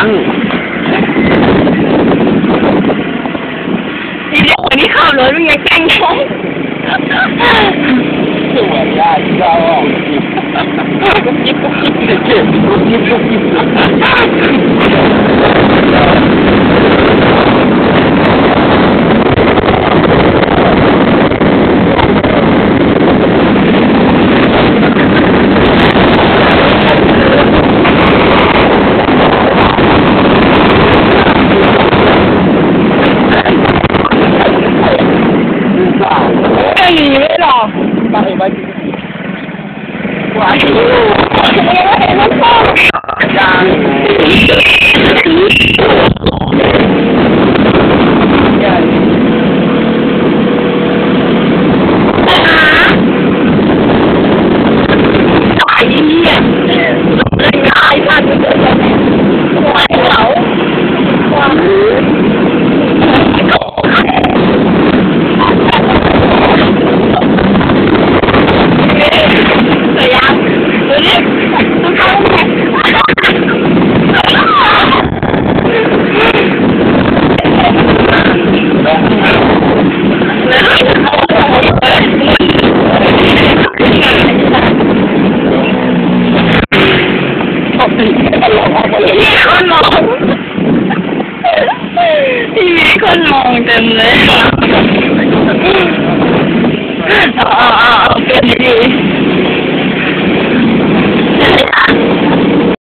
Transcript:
ังนี่เด็กคนนี้เข้าเลยมึงยังแกล้งเขาสวยได้เจ้าจิ๊ Thank you. มีคนมองมีคนมองเต็มเลยอ๋อเป็นดี